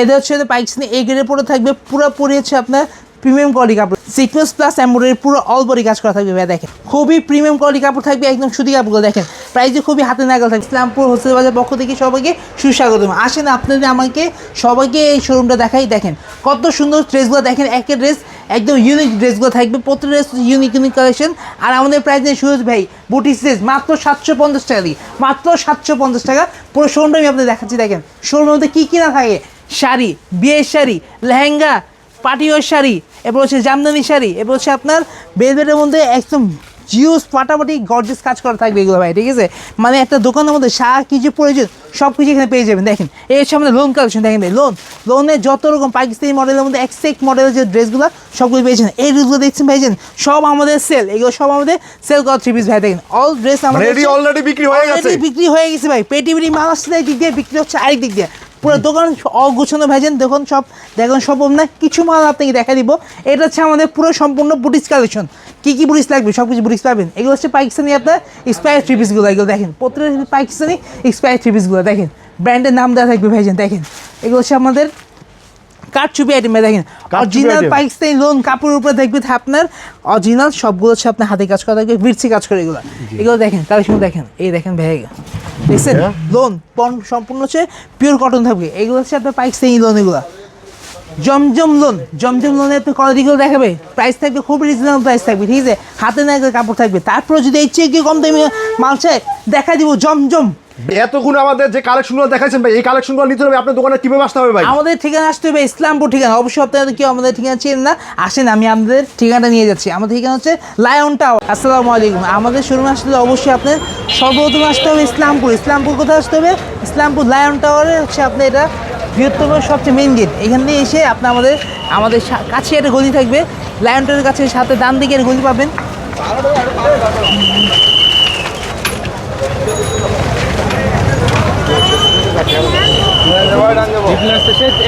এদের হচ্ছে পাইকসনি এই গ্রেডের পরে থাকবে, পুরোপুরি হচ্ছে আপনার প্রিমিয়াম কোয়ালিটি কাপড়। সিকোয়েন্স প্লাস এমব্রয়ডারি পুরো অল বডি কাজ করা থাকবে ভাই দেখেন। খুবই প্রিমিয়াম কোয়ালিটি কাপড় থাকবে, একদম সুতি কাপড়গুলো, দেখেন। প্রাইসে খুবই হাতে নাগাল থাকবে। ইসলামপুর হোলসেল বাজার পক্ষ থেকে সবাইকে সুস্বাগতম। আসেন আপনাদের আমাকে, সবাইকে এই শোরুমটা দেখাই, দেখেন। কত সুন্দর ড্রেসগুলো দেখেন একের ড্রেস একদম ইউনিক ড্রেসগুলো থাকবে। প্রতি ড্রেস ইউনিক ইউনিক কালেকশন আর আমাদের প্রাইস নেই সুরজ ভাই বুটি ড্রেস মাত্র সাতশো পঞ্চাশ টাকা দিই মাত্র সাতশো পঞ্চাশ টাকা। পুরো শোরুমটা আমি আপনাদের দেখাচ্ছি, দেখেন। শোরুমের মধ্যে কী কী না থাকে? শাড়ি বিয়ের শাড়ি লেহেঙ্গা পাটিওয়ার শাড়ি এরপর হচ্ছে জামদানি শাড়ি এরপর হচ্ছে আপনার বেলভেটের মধ্যে একদম জিউস ফাটাফাটি গর্জেস কাজ করা থাকবে এগুলো ভাই ঠিক আছে? মানে একটা দোকানের মধ্যে সারা কিছু প্রয়োজন সব কিছু এখানে পেয়ে যাবেন। দেখেন এই হচ্ছে আমাদের লোন কালেকশন দেখেন ভাই লোন লোনের যত রকম পাকিস্তানি মডেলের মধ্যে এক্সেক মডেলের যে ড্রেসগুলো সবগুলো পেয়েছেন এই ড্রেসগুলো দেখছেন ভাইছেন সব আমাদের সেল এগুলো সব আমাদের সেল করা থ্রি পিস ভাই দেখেন অল ড্রেস আমাদের অলরেডি বিক্রি হয়ে গেছে। বিক্রি হয়ে গেছে ভাই পেটি পেটি মাল আসছে দিক দিয়ে বিক্রি হচ্ছে আরেক দিক দিয়ে। পুরো দোকান অগুছানো ভেজেন দেখুন সব দেখুন সব না কিছু মাল আপনাকে দেখা দিব। এটা হচ্ছে আমাদের পুরো সম্পূর্ণ বুটিস কালেকশন। কী কী বুটিস লাগবে? সব কিছু বুটিস পাবেন। এগুলো হচ্ছে পাকিস্তানি আপনার স্পায়ার ট্রিপিসগুলো এগুলো দেখেন। প্রত্যেকটা পাকিস্তানি এক্সপায়ার ট্রিপিসগুলো দেখেন। ব্র্যান্ডের নাম দেওয়া থাকবে ভেজেন দেখেন। এগুলো হচ্ছে আমাদের কাঠচুপি আইটেম দেখেন? কারচুপি অরিজিনাল। পাকিস্তানি লোন কাপড়ের উপরে দেখবে আপনার অরিজিনাল সবগুলো হচ্ছে আপনার হাতে কাজ করা থাকবে বিরছি কাজ করে এগুলো। এগুলো দেখেন কালেকশন দেখেন এই দেখেন ভাই দেখছেন? হ্যাঁ। লোন সম্পূর্ণ হচ্ছে পিওর কটন থাকবে। এগুলো হচ্ছে আপনার পাকিস্তানি লোন এগুলো। জমজম লোন জমজম লোনের আপনি কোয়ালিটিগুলো দেখাবে। প্রাইস থাকবে খুব রিজনেবল প্রাইস থাকবে ঠিক আছে? হাতে না কাপড় থাকবে। তারপরে যদি এই চেয়ে কম দামি মাল চাই দেখা দিব জমজম। এতক্ষণ আমাদের যে কালেকশনগুলো দেখাইছেন ভাই, এই কালেকশনগুলো নিতে হবে, আপনার দোকানে কীভাবে আসতে হবে ভাই? আমাদের ঠিকানা আসতে হবে ইসলামপুর ঠিকানা। অবশ্যই আপনাদের কেউ আমাদের ঠিকানা চেন না, আসেন, আমি আমাদের ঠিকানাটা নিয়ে যাচ্ছি। আমাদের ঠিকানা হচ্ছে লায়ন টাওয়ার আসসালামু আলাইকুম। আমাদের শোরুমে আসলে অবশ্যই আপনার সর্বপ্রথম আসতে হবে ইসলামপুর। ইসলামপুর কোথায় আসতে হবে? ইসলামপুর লায়ন টাওয়ারে হচ্ছে আপনার এটা বৃহত্তম সবচেয়ে মেন গেট এখান দিয়ে এসে আপনি আমাদের আমাদের কাছে একটা গলি থাকবে। লায়ন টাওয়ারের কাছে সাথে ডান দিকে গলি পাবেন।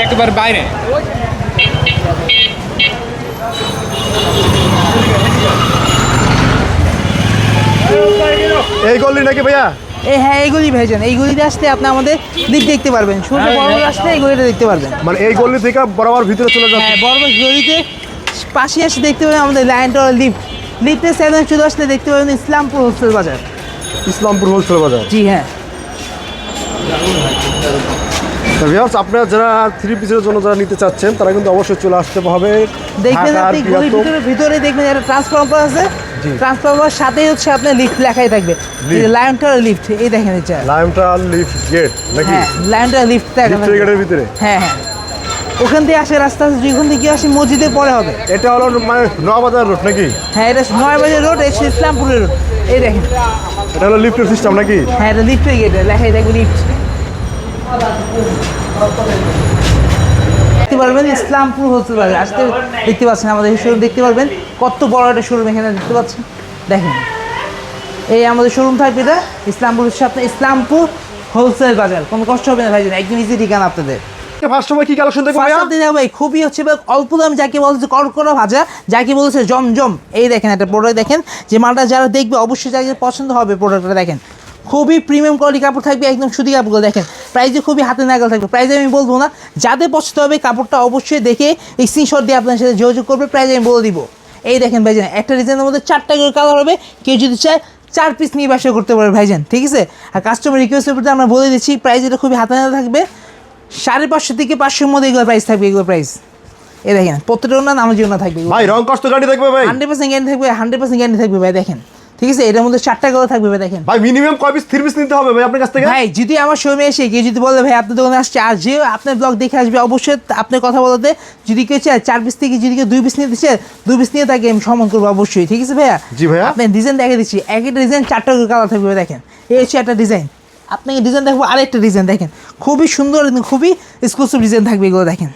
একবার বাইরে। এই গল্লি নাকি ভাইয়া? এই হ্যাঁ এইগুলি ভেজেন এইগুলিতে আসতে আপনি আমাদের দিক দেখতে পারবেন। সূর্য বড় আসলে এইগুলিটা দেখতে পারবেন। মানে এই গল্লি থেকে বরাবর ভিতরে চলে যাচ্ছে। হ্যাঁ বড় বড় গলিতে পাশে এসে দেখতে পাবেন আমাদের লাইন টাওয়ার লিফট লিফটে সেভেন চলে আসলে দেখতে পাবেন ইসলামপুর হোলসেল বাজার। ইসলামপুর হোলসেল বাজার। জি হ্যাঁ। ভিউয়ার্স আপনারা যারা থ্রি পিসের জন্য যারা নিতে চাচ্ছেন তারা কিন্তু অবশ্যই চলে আসতে হবে দেখবেন আপনি গলির ভিতরে ভিতরে দেখবেন একটা ট্রান্সফর্মার আছে। ট্রান্সফর্মার সাথেই হচ্ছে আপনার লিফট লেখাই থাকবে। লাইন টাওয়ার লিফট এই দেখেন এটা। লাইমটা লিফট গেট নাকি? লাইন টাওয়ার লিফট গেটের ভিতরে? হ্যাঁ হ্যাঁ। ওখান থেকে আসে রাস্তা যেখান থেকে আসি মসজিদের পরে হবে। এটা হলো মানে নবাজার রোড নাকি? হ্যাঁ এটা নয় বাজার রোড এসে ইসলামপুরের রোড এই দেখেন। এটা হলো লিফটের সিস্টেম নাকি? হ্যাঁ এটা লিফটের গেট লেখাই থাকবে লিফট দেখতে পারবেন ইসলামপুর বাজার আসতে দেখতে পাচ্ছেন আমাদের শোরুম দেখতে পারবেন কত বড় একটা শোরুম এখানে দেখতে পাচ্ছেন। দেখেন এই আমাদের শোরুম থাকবে এটা ইসলামপুর আপনার ইসলামপুর হোলসেল বাজার। কোনো কষ্ট হবে না ভাইজান একদম ইজি ঠিকানা আপনাদের। ফার্স্ট সময় কি কালেকশন দেখব ভাইয়া? ভাই খুবই হচ্ছে অল্প দাম যাকে বলছে কড়কড়া ভাজা যাকে বলছে জমজম। এই দেখেন একটা প্রোডাক্ট দেখেন যে মালটা যারা দেখবে অবশ্যই যাকে পছন্দ হবে প্রোডাক্টটা দেখেন। খুবই প্রিমিয়াম কোয়ালিটি কাপড় থাকবে একদম সুতি কাপড়গুলো দেখেন প্রাইসে খুবই হাতে নাগাল থাকবে। প্রাইসে আমি বলব না যাদের পছন্দ হবে কাপড়টা অবশ্যই দেখে এই স্ক্রিনশট দিয়ে আপনার সাথে যোগাযোগ করবে। প্রাইস আমি বলে দিব। এই দেখেন ভাইজান একটা ডিজাইনের মধ্যে চারটা করে কালার হবে। কেউ যদি চায় চার পিস নিয়ে ব্যবসা করতে পারবে ভাইজান ঠিক আছে? আর কাস্টমার রিকোয়েস্টের প্রতি আমরা বলে দিচ্ছি প্রাইস এটা খুবই হাতে নাগাল থাকবে। সাড়ে পাঁচশো থেকে পাঁচশোর মধ্যে এগুলো প্রাইস থাকবে এগুলো প্রাইস এ দেখেন প্রত্যেকটা না নামের জন্য থাকবে। ভাই রং কষ্ট গাড়ি দেখবে ভাই। হান্ড্রেড পার্সেন্ট গ্যারান্টি থাকবে হান্ড্রেড পার্সেন্ট গ্যারান্টি থাকবে ভাই দেখেন। ঠিক আছে এটার মধ্যে চারটা কালার থাকবে ভাই দেখেন। ভাই মিনিমাম কয় পিস থ্রি পিস নিতে হবে ভাই আপনার কাছ থেকে? ভাই যদি আমার শোরুমে এসে কেউ যদি বলে ভাই আপনার দোকানে আসছে আর যে আপনার ব্লগ দেখে আসবে অবশ্যই আপনার কথা বলতে যদি কেউ চায় চার পিস থেকে যদি কেউ দুই পিস নিতে চায় দুই পিস নিয়ে তাকে আমি সম্মান করব অবশ্যই ঠিক আছে ভাইয়া? জি ভাইয়া। আপনার ডিজাইন দেখে দিচ্ছি। এক একটা ডিজাইন চারটা কালার থাকবে ভাই দেখেন। এই হচ্ছে একটা ডিজাইন আপনাকে ডিজাইন দেখব আরেকটা ডিজাইন দেখেন। খুবই সুন্দর খুবই এক্সক্লুসিভ ডিজাইন থাকবে এগুলো দেখেন।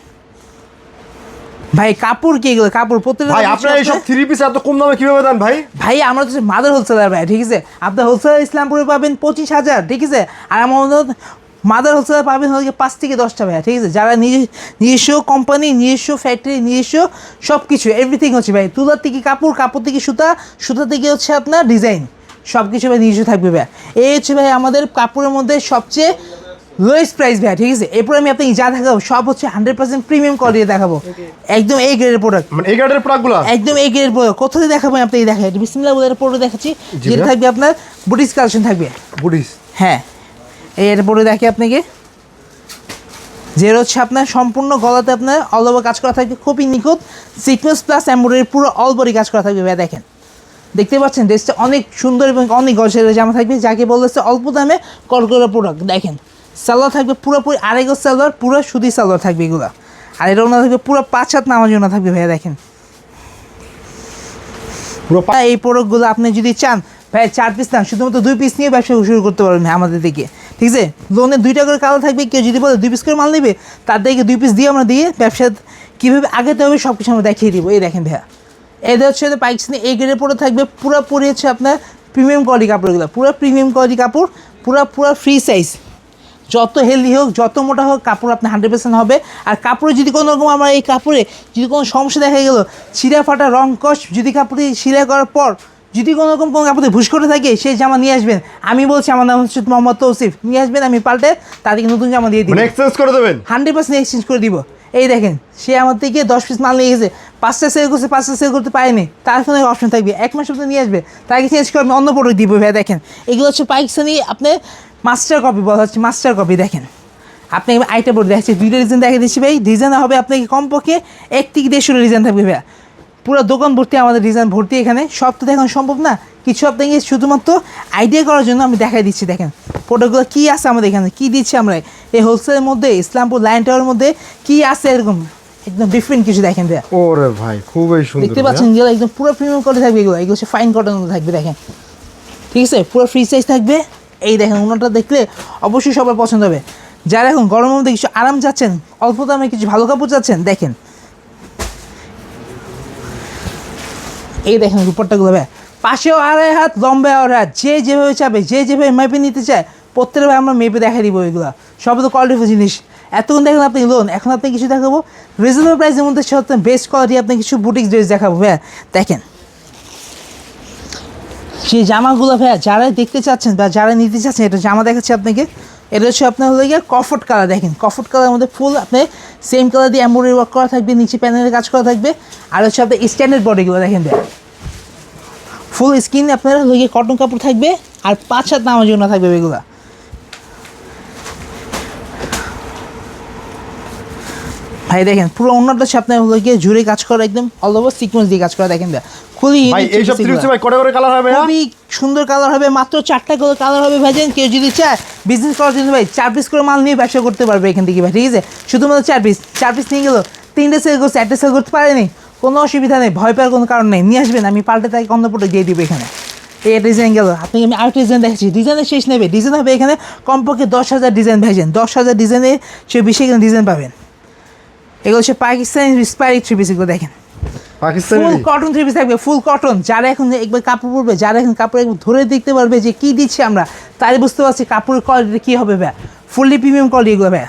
ভাই কাপড় কি এগুলো? কাপড় প্রত্যেকটা ভাই আপনার এইসব থ্রি পিস এত কম দামে কীভাবে দেন ভাই? ভাই আমরা তো মাদার হোলসেলার ভাই ঠিক আছে? আপনার হোলসেলার ইসলামপুরে পাবেন পঁচিশ হাজার ঠিক আছে? আর আমাদের মাদার হোলসেলার পাবেন হচ্ছে পাঁচ থেকে দশটা ভাই ঠিক আছে? যারা নিজে নিজস্ব কোম্পানি নিজস্ব ফ্যাক্টরি নিজস্ব সব কিছু এভরিথিং হচ্ছে ভাই। তুলার থেকে কাপড় কাপড় থেকে সুতা সুতা থেকে হচ্ছে আপনার ডিজাইন সব কিছু ভাই নিজস্ব থাকবে ভাই এই হচ্ছে ভাই আমাদের কাপড়ের মধ্যে সবচেয়ে লোয়েস্ট প্রাইস ভাই ঠিক আছে? এরপর আমি আপনাকে যা দেখাবো সব হচ্ছে হান্ড্রেড পার্সেন্ট প্রিমিয়াম কোয়ালিটি দেখাবো। একদম এই গ্রেডের প্রোডাক্ট মানে এই গার্ডের প্রোডাক্টগুলো একদম এই গ্রেডের প্রোডাক্ট কোথায় দেখাবো আমি আপনাকে দেখাই? বিসমিল্লাহ বলে প্রোডাক্ট দেখাচ্ছি যেটা থাকবে আপনার বুটিস কালেকশন থাকবে। বুডিস হ্যাঁ। এই এটা পরে দেখি আপনাকে। যেটা হচ্ছে আপনার সম্পূর্ণ গলাতে আপনার অল ওভার কাজ করা থাকবে খুবই নিখুঁত। সিকোয়েন্স প্লাস এমব্রয়ডারি পুরো অল বডি কাজ করা থাকবে ভাই দেখেন। দেখতে পাচ্ছেন ড্রেসটা অনেক সুন্দর এবং অনেক গছের জামা থাকবে যাকে বলতেছে অল্প দামে কলকলা প্রোডাক্ট দেখেন সালোয়ার থাকবে পুরোপুরি আড়াই গজ সালোয়ার, পুরো সুতি সালোয়ার থাকবে এগুলো। আর এটা ওনা থাকবে পুরো পাঁচ হাত নামার জন্য থাকবে ভাইয়া, দেখেন। এই প্রোডাক্টগুলো আপনি যদি চান ভাই চার পিস না শুধুমাত্র দুই পিস নিয়ে ব্যবসা শুরু করতে পারবেন আমাদের দিকে। ঠিক আছে? লোনে দুইটা করে কালো থাকবে, কেউ যদি বলে দুই পিস করে মাল নেবে, তার দিকে দুই পিস দিয়ে আমরা দিয়ে ব্যবসা কীভাবে আগাতে হবে সব কিছু আমরা দেখিয়ে দিব। এই দেখেন ভাইয়া। এটা হচ্ছে পাইকসনি এই গ্রেডের পরে থাকবে পুরোপুরি হচ্ছে আপনার প্রিমিয়াম কোয়ালিটি কাপড়গুলো, পুরো প্রিমিয়াম কোয়ালিটি কাপড়, পুরো পুরো ফ্রি সাইজ যত হেলদি হোক যত মোটা হোক কাপড় আপনার হান্ড্রেড পার্সেন্ট হবে। আর কাপড়ে যদি কোনো রকম আমার এই কাপড়ে যদি কোনো সমস্যা দেখা গেলো ছিঁড়া ফাটা রং কষ যদি কাপড়ে সিলাই করার পর যদি কোনো রকম কোনো কাপড়ে ভুস করে থাকে সেই জামা নিয়ে আসবেন। আমি বলছি আমার নাম হচ্ছে মোহাম্মদ তৌসিফ। নিয়ে আসবেন আমি পাল্টে তাদেরকে নতুন জামা দিয়ে দিই মানে এক্সচেঞ্জ করে দেবেন? হান্ড্রেড পার্সেন্ট এক্সচেঞ্জ করে দিব। এই দেখেন, সে আমার থেকে দশ পিস মাল নিয়ে গেছে। পাঁচটা সেল করছে, পাঁচটা সেল করতে পারেনি। তার কোনো অপশন থাকবে। এক মাস মধ্যে নিয়ে আসবে। তাকে চেঞ্জ করবে অন্য প্রোডাক্ট দিব ভাই দেখেন। এগুলো হচ্ছে পাকিস্তানি আপনার মাস্টার কপি বলা হচ্ছে মাস্টার কপি দেখেন। আপনি আইটা বোর্ড দেখাচ্ছি। দুইটা ডিজাইন দেখা দিচ্ছি ভাই। ডিজাইন হবে আপনাকে কমপক্ষে এক থেকে দেড়শোটা ডিজাইন থাকবে ভাইয়া। পুরো দোকান ভর্তি আমাদের ডিজাইন ভর্তি এখানে। সব তো দেখানো সম্ভব না। কিছু আপনাকে শুধুমাত্র আইডিয়া করার জন্য আমি দেখাই দিচ্ছি দেখেন। প্রোডাক্টগুলো কী আছে আমাদের এখানে? কী দিচ্ছি আমরা? এই হোলসেলের মধ্যে ইসলামপুর লাইন টাওয়ার মধ্যে কী আছে এরকম? একদম ডিফারেন্ট কিছু দেখেন ওরে ভাই খুবই সুন্দর দেখতে পাচ্ছেন এগুলো একদম পুরো প্রিমিয়াম করে থাকবে এগুলো। এগুলো ফাইন কটন থাকবে দেখেন। ঠিক আছে? পুরো ফ্রি সাইজ থাকবে। এই দেখেন ওনাটা দেখলে অবশ্যই সবার পছন্দ হবে। যারা এখন গরমের মধ্যে কিছু আরাম যাচ্ছেন অল্প দামে কিছু ভালো কাপড় চাচ্ছেন দেখেন। এই দেখেন দুপাট্টাগুলো ভাই। পাশেও আড়াই হাত লম্বায় আড়াই হাত। যে যেভাবে চাবে, যে যেভাবে মেপে নিতে চায় প্রত্যেকবার আমরা মেপে দেখাই দিব এগুলো। সব তো কোয়ালিটিফুল জিনিস। এতক্ষণ দেখেন আপনি লোন এখন আপনি কিছু দেখাবো। রিজনেবল প্রাইসের মধ্যে সত্যি বেস্ট কোয়ালিটি আপনি কিছু বুটিক ড্রেস দেখাবো ভাইয়া দেখেন। সেই জামাগুলো ভাইয়া যারাই দেখতে চাচ্ছেন বা যারা নিতে চাচ্ছেন, এটা জামা দেখাচ্ছি আপনাকে। এটা হচ্ছে আপনার হলো গিয়ে কফট কালার, দেখেন কফট কালারের মধ্যে ফুল, আপনি সেম কালার দিয়ে অ্যাম্বোরি ওয়ার্ক করা থাকবে, নিচে প্যানেলের কাজ করা থাকবে, আর হচ্ছে আপনার স্ট্যান্ডার্ড বডিগুলো দেখেন দেয় ফুল স্কিন আপনার হলো গিয়ে কটন কাপড় থাকবে, আর পাঁচ হাত নামার জন্য থাকবে এগুলো। ভাই দেখেন পুরো অন্যটা হচ্ছে আপনার হলো গিয়ে জুড়ে কাজ করা একদম অল ওভার সিকোয়েন্স দিয়ে কাজ করা দেখেন খুবই ভাই এইসব piece ভাই কটা করে কালার হবে খুবই সুন্দর কালার হবে মাত্র চারটা করে কালার হবে ভাইজান কেউ যদি চায় বিজনেস করার জন্য ভাই চার পিস করে মাল নিয়ে ব্যবসা করতে পারবে এখান থেকে ভাই ঠিক আছে? শুধুমাত্র চার পিস চার পিস নিয়ে গেলো তিনটে সেল করছে একটা সেল করতে পারেনি কোনো অসুবিধা নেই ভয় পাওয়ার কোনো কারণ নেই নিয়ে আসবেন আমি পাল্টে তাকে অন্য প্রোডাক্ট দিয়ে দিব এখানে। এই ডিজাইন গেল আপনি আমি আরেকটা ডিজাইন দেখাচ্ছি ডিজাইনের শেষ নেবে ডিজাইন হবে এখানে কমপক্ষে দশ হাজার ডিজাইন ভাইজান দশ হাজার ডিজাইনে সে বেশি এখানে ডিজাইন পাবেন। এগুলো হচ্ছে পাকিস্তানি ইন্সপায়ারিং থ্রি পিস এগুলো দেখেন। Pakistani? Full cotton three piece থাকবে ফুল কটন যারা এখন একবার কাপড় পরবে যারা এখন কাপড় একবার ধরে দেখতে পারবে যে কি দিচ্ছি আমরা তাই বুঝতে পারছি কাপড়ের কোয়ালিটি কী হবে ভাই ফুললি প্রিমিয়াম কোয়ালিটি এগুলো ভাই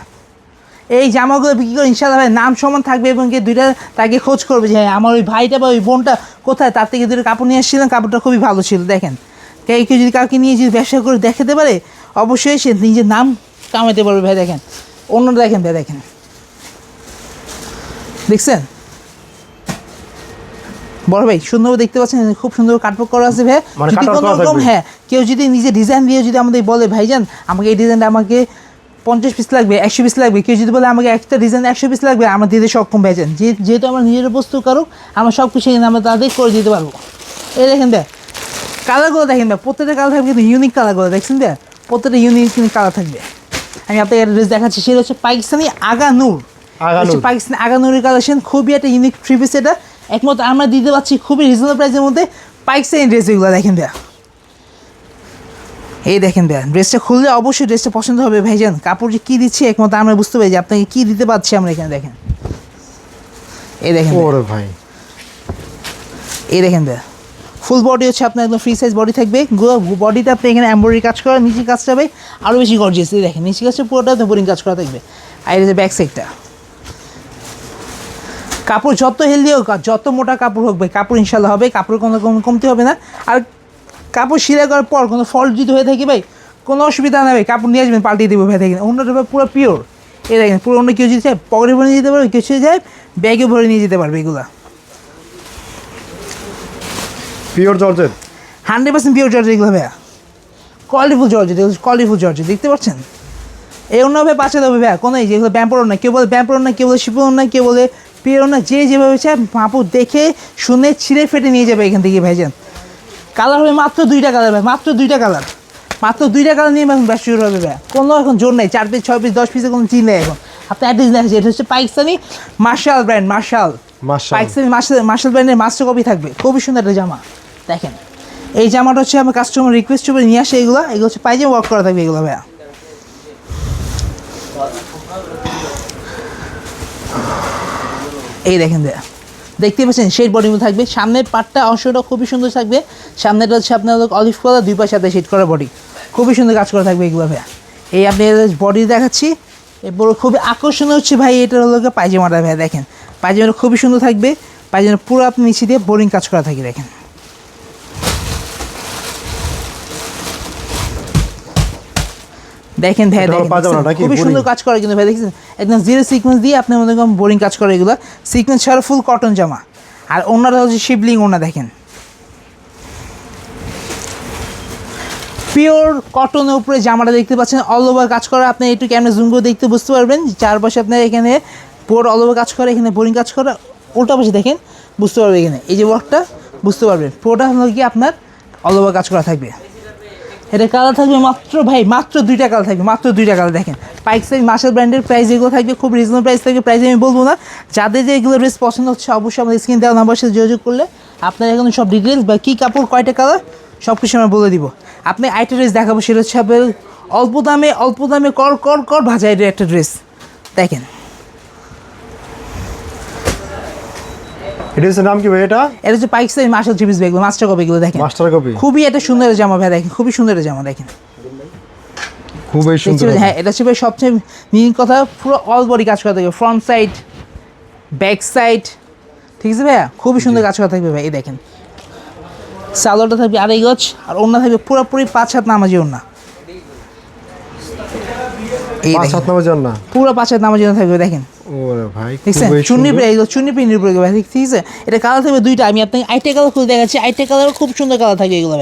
এই জামাগুলো বিক্রি করে ইনশাল্লাহ ভাই নাম সমান থাকবে এবং কি দুইটা তাকে খোঁজ করবে যে হ্যাঁ আমার ওই ভাইটা বা ওই বোনটা কোথায়? তার থেকে দুটো কাপড় নিয়ে এসেছিলেন কাপড়টা খুবই ভালো ছিল দেখেন। কেউ কেউ যদি কাউকে নিয়ে যদি ব্যবসা করে দেখাতে পারে অবশ্যই সে নিজের নাম কামাতে পারবে ভাই দেখেন। অন্যটা দেখেন ভাই দেখেন। দেখছেন? বড় ভাই সুন্দর দেখতে পাচ্ছেন খুব সুন্দর কাটওয়ার্ক করা আছে ভাই মানে যদি কোনো রকম হ্যাঁ কেউ যদি নিজে ডিজাইন দিয়ে যদি আমাদের বলে ভাইজান আমাকে এই ডিজাইনটা আমাকে পঞ্চাশ পিস লাগবে একশো পিস লাগবে। কেউ যদি বলে আমাকে একটা ডিজাইন একশো পিস লাগবে আমরা দিতে সক্ষম ভাইজান। যেহেতু আমরা নিজের বস্তু কারও আমরা সব কিছু আমরা তাদের করে দিতে পারব। এই দেখেন দেখ কালারগুলো দেখেন দেখ প্রত্যেকটা কালার থাকবে কিন্তু ইউনিক কালারগুলো দেখছেন দেখ প্রত্যেকটা ইউনিক কালার থাকবে। আমি আপনাকে একটা ড্রেস দেখাচ্ছি সেটা হচ্ছে পাকিস্তানি আগা নূর। পাকিস্তানি আগানুরি কালেকশন খুবই একটা ইউনিক থ্রি পিস এটা। একমত আমরা দিতে পারছি খুবই রিজনেবল প্রাইসের মধ্যে পাকিস্তানি ড্রেস এগুলো দেখেন দেয়া এই দেখেন দেয়া ড্রেসটা খুললে অবশ্যই ড্রেসটা পছন্দ হবে ভাইজান। কাপড় যে কী দিচ্ছি একমত আমরা বুঝতে পারি যে আপনাকে কী দিতে পারছি আমরা এখানে দেখেন। এই দেখেন ওরে ভাই। এই দেখেন দেয়া ফুল বডি হচ্ছে আপনার একদম ফ্রি সাইজ বডি থাকবে। বডিটা আপনি এখানে এমব্রয়ডারি কাজ করা নিচে কাজটা হবে আরও বেশি গর্জিয়াস দেখেন নিচে কাজটা পুরোটা বোরিং কাজ করা থাকবে। আর এই যে ব্যাক সাইডটা কাপড় যত হেলদি হোক যত মোটা কাপড় হোক ভাই কাপড় ইনশাল্লাহ হবে কাপড় কোনো কম- কমতি হবে না। আর কাপড় সিলাই করার পর কোনো ফল্ট যদি হয়ে থাকে ভাই কোনো অসুবিধা নেই ভাই কাপড় নিয়ে আসবেন পাল্টিয়ে দেবো ভাই দেখেন। অন্যটা ভাই পুরো পিওর এই দেখেন পুরো অন্য কেউ যদি চায় পকেটে ভরে নিয়ে যেতে পারবে কেউ যায় ব্যাগে ভরে নিয়ে যেতে পারবে এগুলা। Pure georgette hundred percent pure George এগুলো ভাইয়া। কোয়ালিটিফুল জর্জ কোয়ালিটিফুল জর্জ দেখতে পাচ্ছেন? এই অন্য ভাবে পাচ্ছে দেবে ভাইয়া কোনো এই যেগুলো ব্যাম্পর না কেউ বলে ব্যাম্পর না কেউ বলে শিপর না কেউ বলে পিওর না যে যেভাবে চায় মাপু দেখে শুনে ছিঁড়ে ফেটে নিয়ে যাবে এখান থেকে ভাইজান। কালার হবে মাত্র দুইটা কালার ভাই মাত্র দুইটা কালার মাত্র দুইটা কালার নিয়ে এখন ব্যস্ত শুরু হবে ভাই। কোনো এখন জোর নেই চার পিস ছয় পিস দশ পিসের কোনো চিন নেই এখন। আপনি অ্যাড্রেস দেখেছি এটা হচ্ছে Pakistani Marshal brand Marshal Marshal. Pakistani Marshal Marshal ব্র্যান্ডের মাস্টার কপি থাকবে। খুবই সুন্দর একটা জামা। দেখেন এই জামাটা হচ্ছে আমার কাস্টমার রিকোয়েস্ট করে নিয়ে আসে এগুলো এগুলো হচ্ছে পাইজামা ওয়ার্ক করা থাকবে এগুলো ভাইয়া। এই দেখেন দেখতে পাচ্ছেন শেড বডি থাকবে। সামনের পাটটা অংশটা খুবই সুন্দর থাকবে। সামনেটা হচ্ছে আপনার অলিভ কালার দুই পাশে সাথে শেড করা বডি খুবই সুন্দর কাজ করা থাকবে এগুলো ভাইয়া। এই আপনি বডি দেখাচ্ছি। এরপর খুবই আকর্ষণীয় হচ্ছে ভাই, এটা হলো পায়জামাটা ভাইয়া, দেখেন। পায়জামাটা খুবই সুন্দর থাকবে। পায়জামা পুরো আপনি নিচে দিয়ে বোরিং কাজ করা থাকে দেখেন। দেখেন ভাই খুবই সুন্দর কাজ করে কিন্তু ভাই দেখছেন? একদম জিরো সিকোয়েন্স দিয়ে আপনি মনে করেন বোরিং কাজ করে এগুলো। সিকোয়েন্স ছাড়া ফুল কটন জামা। আর ওনারা হচ্ছে শিবলিং ওনা দেখেন। পিওর কটনের উপরে জামাটা দেখতে পাচ্ছেন অল ওভার কাজ করা। আপনি একটু ক্যামেরা জুম করে দেখতে বুঝতে পারবেন চারপাশে আপনার এখানে পুরো অল ওভার কাজ করে এখানে বোরিং কাজ করা। উল্টা পাশে দেখেন বুঝতে পারবে এখানে। এই যে ওয়ার্কটা বুঝতে পারবেন। পুরোটা হলো কি আপনার অল ওভার কাজ করা থাকবে। এটা কালার থাকবে মাত্র ভাই, মাত্র দুইটা কালার থাকবে, মাত্র দুইটা কালার দেখেন। পাইক সাইজ মার্শাল ব্র্যান্ডের প্রাইস এগুলো থাকবে, খুব রিজনেবল প্রাইস থাকবে প্রাইস আমি বলব না। যাদের যে এগুলো ড্রেস পছন্দ হচ্ছে, অবশ্যই আমাদের স্ক্রিন দেওয়া নাম্বার সাথে যোগাযোগ করলে আপনার এখানে সব ডিটেলস বা কী কাপড়, কয়টা কালার সব কিছু আমরা বলে দিব। আপনি আইটা ড্রেস দেখাবো, সেটা হচ্ছে অল্প দামে অল্প দামে কর কর কর ভাজাইটের একটা ড্রেস দেখেন। এটা হচ্ছে নাম কি ভাই এটা? এটা হচ্ছে পাইক size Marshal three piece bag master copy এগুলো দেখেন। Master copy? খুবই একটা সুন্দর জামা ভাই দেখেন খুবই সুন্দর জামা দেখেন। খুবই সুন্দর হ্যাঁ এটা হচ্ছে সবচেয়ে মেইন কথা পুরো অল বডি কাজ করা থাকবে। ফ্রন্ট সাইড ব্যাক সাইড ঠিক আছে ভাইয়া? খুবই সুন্দর কাজ করা থাকবে ভাই এই দেখেন। সালোয়ারটা থাকবে আড়াই গজ আর ওড়না থাকবে পুরোপুরি পাঁচ হাত নামাজি এই পাঁচ দেখেন। হাত নামে যান পুরো পাঁচ হাত নামাজি ওড়না থাকবে দেখেন। ওরে ভাই দেখছেন? খুবই চুন্নি সুন্দর। এগুলো চুন্নি প্রিন্টের উপরে ভাই ঠিক আছে? এটা কালার থাকবে দুইটা। আমি আপনাকে আইটা কালার খুলে দেখাচ্ছি। আইটা কালার খুব সুন্দর কালার এগুলো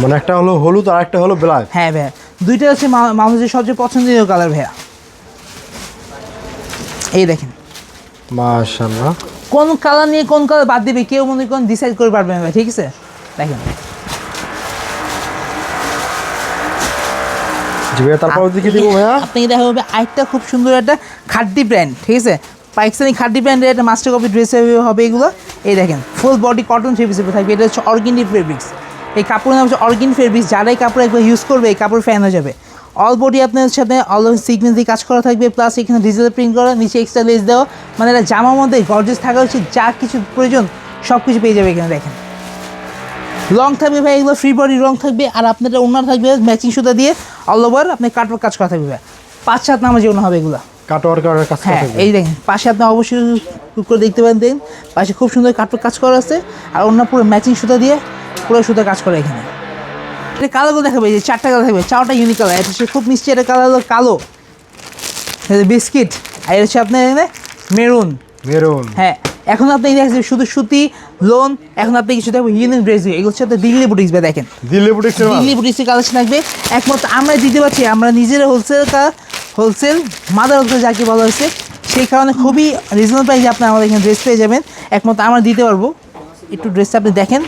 মানে একটা হলো হলুদ আর একটা হলো ব্ল্যাক হ্যাঁ দুইটা হচ্ছে মানুষের সবচেয়ে পছন্দনীয় কালার ভাইয়া। এই দেখেন। মাশাআল্লাহ। কোন কালার নিয়ে কোন কালার বাদ দিবে কেউ মনে করেন ডিসাইড করে পারবে না ভাই। ঠিক আছে? দেখেন। জি ভাইয়া তারপর দিকে দিব ভাইয়া। আপনাকে দেখা হবে আরেকটা খুব সুন্দর একটা খাড্ডি ব্র্যান্ড ঠিক আছে? পাকিস্তানি খাড্ডি ব্র্যান্ডের একটা মাস্টার কপি ড্রেস হবে এগুলো। এই দেখেন ফুল বডি কটন পিসের থাকবে। এটা হচ্ছে অর্গিনি ফেব্রিক্স এই কাপড়ের নাম হচ্ছে অর্গিন ফেব্রিক্স যারা এই কাপড় একবার ইউজ করবে এই কাপড় ফ্যান হয়ে যাবে। অল বডি আপনার হচ্ছে আপনার অল সিকোয়েন্স দিয়ে কাজ করা থাকবে। প্লাস এখানে ডিজিটাল প্রিন্ট করা নিচে এক্সট্রা লেস দেওয়া। মানে এটা জামার মধ্যে গর্জেস থাকা হচ্ছে যা কিছু প্রয়োজন সব কিছু পেয়ে যাবে এখানে দেখেন। লং থাকবে ভাই এগুলো ফ্রি বডি রং থাকবে আর আপনার ওনার থাকবে ম্যাচিং সুতা দিয়ে অল ওভার আপনার কাটওয়ার্ক কাজ করা থাকবে ভাই। পাঁচ সাত নামাজে ওনা হবে এগুলো। কাটোয়ার কাটার কাজ হ্যাঁ এই দেখেন পাশে আপনি অবশ্যই করে দেখতে পারেন দেখেন পাশে খুব সুন্দর কাটওয়ার্ক কাজ করা আছে আর অন্য পুরো ম্যাচিং সুতা দিয়ে পুরো সুতা কাজ করে এখানে। এটা কালোগুলো দেখাবে এই যে চারটা কালার থাকবে চারটা ইউনিক কালার এটা হচ্ছে খুব মিষ্টি একটা কালার হলো কালো। বিস্কিট আর এটা হচ্ছে আপনার এখানে মেরুন মেরুন হ্যাঁ এখন আপনি দেখছেন শুধু সুতি লোন এখন আপনি কিছু দেখবেন ইউনিক ড্রেস এগুলো হচ্ছে দিল্লি বুটিক্স ভাই দেখেন। দিল্লি বুটিক্সের মাল? দিল্লি বুটিক্সের কালেকশন থাকবে একমাত্র আমরা দিতে পারছি আমরা নিজেরা হোলসেল হোলসেল মাদার হোলসেল যাকে বলা হয়েছে সেই কারণে খুবই রিজনেবল প্রাইসে আপনি আমাদের এখানে ড্রেস পেয়ে যাবেন। একমাত্র আমরা দিতে পারব। একটু ড্রেসটা আপনি দেখেন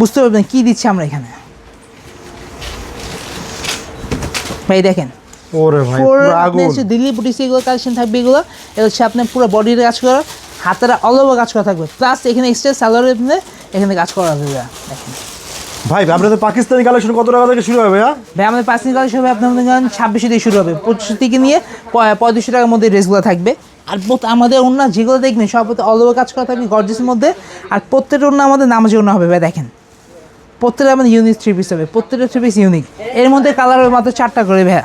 বুঝতে পারবেন কী দিচ্ছি আমরা এখানে। ভাই দেখেন। ওরে ভাই পুরো আগুন। দিল্লি বুটিক্স এগুলো কালেকশন থাকবে এগুলো। এটা হচ্ছে আপনার পুরো বডির কাজ করা। হাতের অল ওভার কাজ করা থাকবে। প্লাস এখানে এক্সট্রা স্যালারি এখানে কাজ করা থাকবে দেখেন। ভাই আপনাদের পাকিস্তানি কালেকশন কত টাকা থেকে শুরু হবে ভাইয়া? ভাই আমাদের পার্সেন্ট কাজ হবে আপনার মনে করেন ছাব্বিশশো দিয়ে শুরু হবে। পঁচিশশো থেকে নিয়ে পঁয়ত্রিশশো টাকার মধ্যে ড্রেসগুলো থাকবে। আর আমাদের অন্য যেগুলো দেখবেন সব অল ওভার কাজ করা থাকবে গর্জেসের মধ্যে। আর প্রত্যেকটা অন্য আমাদের নামাজি অন্য হবে ভাই দেখেন। প্রত্যেকটা আমাদের ইউনিক থ্রি পিস হবে প্রত্যেকটা থ্রি পিস ইউনিক এর মধ্যে কালার হবে মাত্র চারটা করে ভাইয়া।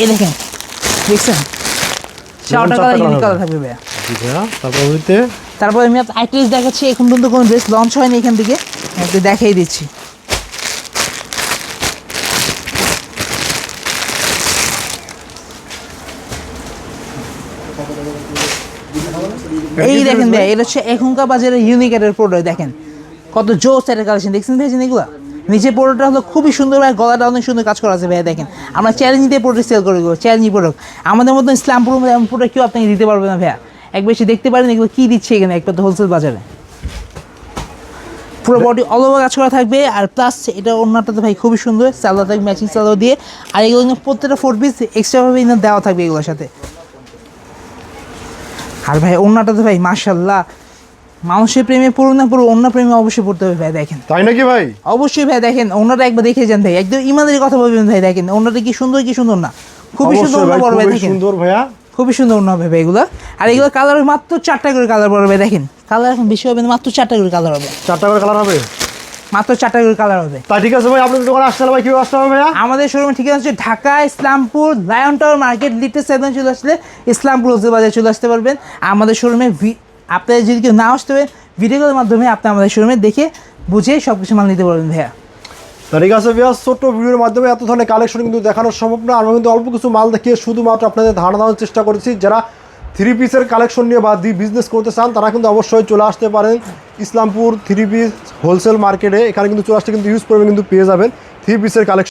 এই দেখেন দেখছেন? চারটা কালার ইউনিক কালার থাকবে ভাইয়া। তারপর আমি আইটেস দেখাচ্ছি, এখন পর্যন্ত কোনো ড্রেস লঞ্চ হয়নি এখান থেকে। একটু দেখাই দিচ্ছি। এই দেখেন ভাই এটা হচ্ছে এখনকার বাজারে ইউনিক এর প্রোডাক্ট দেখেন। কত জোস একটা কালেকশন দেখছেন ভাই এগুলো নিচে প্রোডাক্টটা হলো খুবই সুন্দর ভাই গলাটা অনেক সুন্দর কাজ করা আছে ভাই দেখেন। আমরা চ্যালেঞ্জ দিয়ে প্রোডাক্ট সেল করে দেবো চ্যালেঞ্জ প্রোডাক্ট আমাদের মতো ইসলামপুর প্রোডাক্ট কেউ আপনাকে দিতে পারবে না ভাইয়া। এক বেশি দেখতে পারেন এগুলো কী দিচ্ছে এখানে একবার হোলসেল বাজারে। পুরো বডি অল ওভার কাজ করা থাকবে আর প্লাস এটা অন্যটা তো ভাই খুবই সুন্দর সালোয়ার থাকবে ম্যাচিং সালোয়ার দিয়ে আর এগুলো কিন্তু প্রত্যেকটা ফোর পিস এক্সট্রাভাবে ইনার দেওয়া থাকবে এগুলোর সাথে। আর ভাই অন্যটা তো ভাই মার্শাল্লাহ মানুষের প্রেমে পড়ুন না পড়ুন অন্য প্রেমে অবশ্যই পড়তে হবে ভাই দেখেন। তাই নাকি ভাই? অবশ্যই ভাই দেখেন অন্যটা একবার দেখে যান ভাই একদম ইমানের কথা বলবেন ভাই দেখেন অন্যটা কি সুন্দর কি সুন্দর না। খুবই সুন্দর বড় ভাই দেখেন। সুন্দর ভাইয়া। খুবই সুন্দর অন্য হবে এগুলো। আর এগুলো কালার মাত্র চারটা করে কালার পড়বে দেখেন। কালার এখন বেশি হবে না মাত্র চারটা করে কালার হবে। চারটা করে কালার হবে? মাত্র চারটা করে কালার হবে। তাই ঠিক আছে ভাই আপনাদের দোকানে আসতে ভাই কীভাবে আসতে হবে আমাদের শোরুমের ঠিকানা হচ্ছে Dhaka Islampur Lion Tower market litre seven চলে আসলে ইসলামপুর বাজারে চলে আসতে পারবেন। আমাদের শোরুমে আপনাদের যদি কেউ না আসতে পারেন ভিডিও কলের মাধ্যমে আপনি আমাদের শোরুমে দেখে বুঝে সব কিছু মাল নিতে পারবেন ভাইয়া। ঠিক আছে ভাইয়া ছোট্ট ভিডিওর মাধ্যমে এত ধরনের কালেকশন কিন্তু দেখানো সম্ভব না। আমরা কিন্তু অল্প কিছু মাল দেখিয়ে শুধুমাত্র আপনাদের ধারণা দেওয়ার চেষ্টা করেছি। যারা থ্রি পিসের কালেকশন নিয়ে বা দি বিজনেস করতে চান, তারা কিন্তু অবশ্যই চলে আসতে পারেন ইসলামপুর থ্রি পিস হোলসেল মার্কেটে এখানে কিন্তু চলে আসতে কিন্তু ইউজ করবেন কিন্তু পেয়ে যাবেন থ্রি পিসের কালেকশন